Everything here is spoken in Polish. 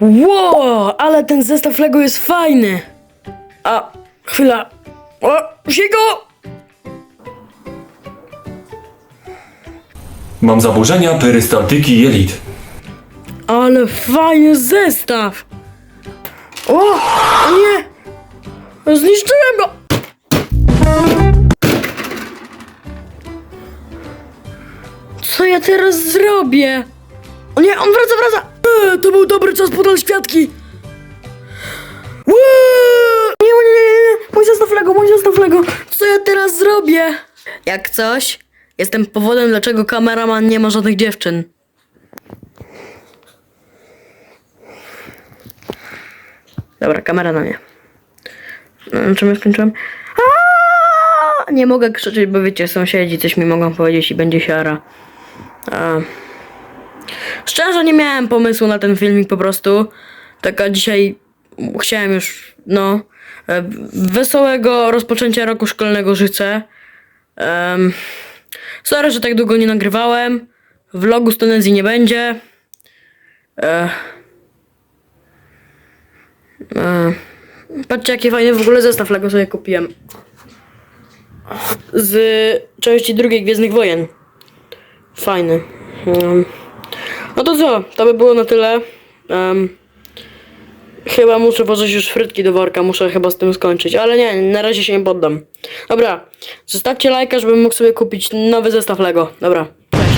Wow, ale ten zestaw Lego jest fajny. A, chwila. O, Ziego! Mam zaburzenia perystaltyki jelit. Ale fajny zestaw! O, o nie! Zniszczyłem go! Co ja teraz zrobię? O nie, on wraca, wraca! To był dobry czas podal świadki! Ue! Nie, nie, nie, nie, mój zestaw Lego, mój zestaw Lego! Co ja teraz zrobię? Jak coś, jestem powodem, dlaczego kameraman nie ma żadnych dziewczyn. Dobra, kamera na mnie. No, na czym ja skończyłem? Nie mogę krzyczeć, bo wiecie, sąsiedzi coś mi mogą powiedzieć i będzie siara. A... Szczerze nie miałem pomysłu na ten filmik po prostu. Taka dzisiaj chciałem już, no, e, wesołego rozpoczęcia roku szkolnego życzę. Um, sorry, że tak długo nie nagrywałem. Vlogu z Tunezji nie będzie. E, e, patrzcie, jaki fajny w ogóle zestaw Lego sobie kupiłem. Z części drugiej Gwiezdnych Wojen. Fajny. Um, no to co? To by było na tyle. Um, chyba muszę włożyć już frytki do worka, muszę chyba z tym skończyć, ale nie, na razie się nie poddam. Dobra, zostawcie lajka, żebym mógł sobie kupić nowy zestaw Lego. Dobra, cześć.